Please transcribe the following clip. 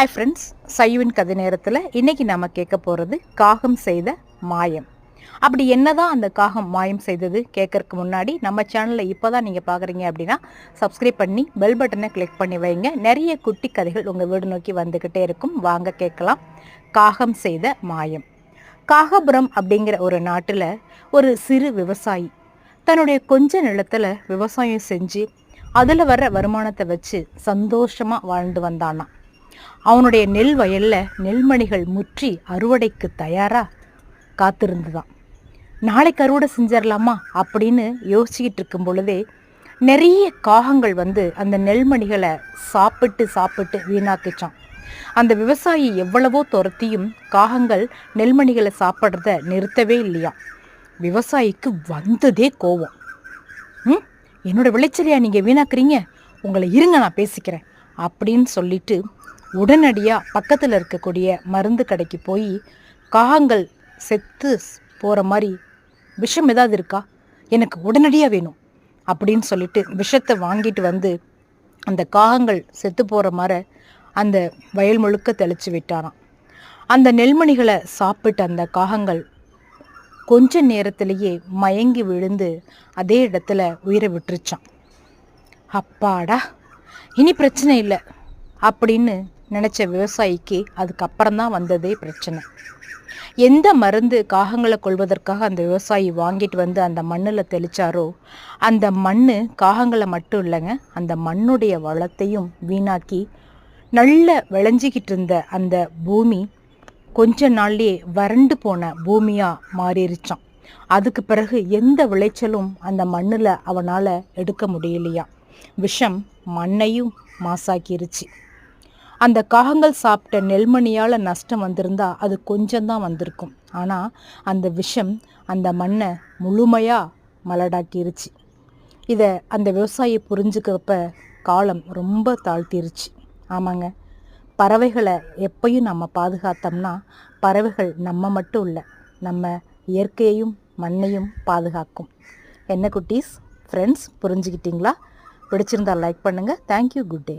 Hi friends சைவின் கதை நேரத்தில் இன்னைக்கு நாம் கேட்க போகிறது காகம் செய்த மாயம். அப்படி என்னதான் அந்த காகம் மாயம் செய்தது கேட்கறதுக்கு முன்னாடி நம்ம சேனலில் இப்போ தான் நீங்கள் பார்க்குறீங்க அப்படின்னா சப்ஸ்கிரைப் பண்ணி பெல் பட்டனை கிளிக் பண்ணி வைங்க. நிறைய குட்டி கதைகள் உங்கள் வீடு நோக்கி வந்துக்கிட்டே இருக்கும். வாங்க கேட்கலாம். காகம் செய்த மாயம். காகபுரம் அப்படிங்கிற ஒரு நாட்டில் ஒரு சிறு விவசாயி தன்னுடைய கொஞ்ச நிலத்தில் விவசாயம் செஞ்சு அதில் வர்ற வருமானத்தை வச்சு சந்தோஷமாக வாழ்ந்து வந்தானான் அவனுடைய நெல் வயல்ல நெல்மணிகள் முற்றி அறுவடைக்கு தயாரா? காத்திருந்துதான். நாளைக்கு அறுவடை செஞ்சிடலாமா அப்படின்னு யோசிச்சுக்கிட்டு இருக்கும் பொழுதே நிறைய காகங்கள் வந்து அந்த நெல்மணிகளை சாப்பிட்டு சாப்பிட்டு வீணாக்குச்சான் அந்த விவசாயி எவ்வளவோ துரத்தியும் காகங்கள் நெல்மணிகளை சாப்பிட்றத நிறுத்தவே இல்லையா விவசாயிக்கு வந்ததே கோவம். ம் என்னோட விளைச்சலையா நீங்கள் வீணாக்குறீங்க? உங்களை இருங்க நான் பேசிக்கிறேன் அப்படின்னு சொல்லிட்டு உடனடியாக பக்கத்தில் இருக்கக்கூடிய மருந்து கடைக்கு போய் காகங்கள் செத்து போகிற மாதிரி விஷம் ஏதாவது இருக்கா? எனக்கு உடனடியாக வேணும். அப்படின்னு சொல்லிட்டு விஷத்தை வாங்கிட்டு வந்து அந்த காகங்கள் செத்து போகிற மாதிரி அந்த வயல் முழுக்க தெளிச்சு விட்டாராம். அந்த நெல்மணிகளை சாப்பிட்ட அந்த காகங்கள் கொஞ்ச நேரத்திலேயே மயங்கி விழுந்து அதே இடத்துல உயிரை விட்டுருச்சான் அப்பாடா இனி பிரச்சனை இல்லை அப்படின்னு நினச்ச விவசாயிக்கு அதுக்கப்புறம் தான் வந்ததே பிரச்சனை. எந்த மருந்து காகங்களை கொள்வதற்காக அந்த விவசாயி வாங்கிட்டு வந்து அந்த மண்ணில் தெளிச்சாரோ அந்த மண் காகங்களை மட்டும் இல்லைங்க அந்த மண்ணுடைய வளத்தையும் வீணாக்கி நல்ல விளைஞ்சிக்கிட்டு இருந்த அந்த பூமி கொஞ்ச நாள்லேயே வறண்டு போன பூமியாக மாறிடுச்சான் அதுக்கு பிறகு எந்த விளைச்சலும் அந்த மண்ணில் அவனால் எடுக்க முடியலையா விஷம் மண்ணையும் மாசாக்கிருச்சு. அந்த காகங்கள் சாப்பிட்ட நெல்மணியால் நஷ்டம் வந்திருந்தா அது கொஞ்சம்தான் வந்திருக்கும். ஆனால் அந்த விஷம் அந்த மண்ணை முழுமையாக மலடாக்கிருச்சு. இதை அந்த விவசாயி புரிஞ்சுக்கிறப்ப காலம் ரொம்ப தாழ்த்திருச்சு. ஆமாங்க பறவைகளை எப்பையும் நம்ம பாதுகாத்தோம்னா பறவைகள் நம்ம மட்டும் இல்லை நம்ம இயற்கையையும் மண்ணையும் பாதுகாக்கும். என்ன குட்டீஸ்? ஃப்ரெண்ட்ஸ் புரிஞ்சுக்கிட்டீங்களா? பிடிச்சிருந்தா லைக் பண்ணுங்கள் தேங்க்யூ குட் டே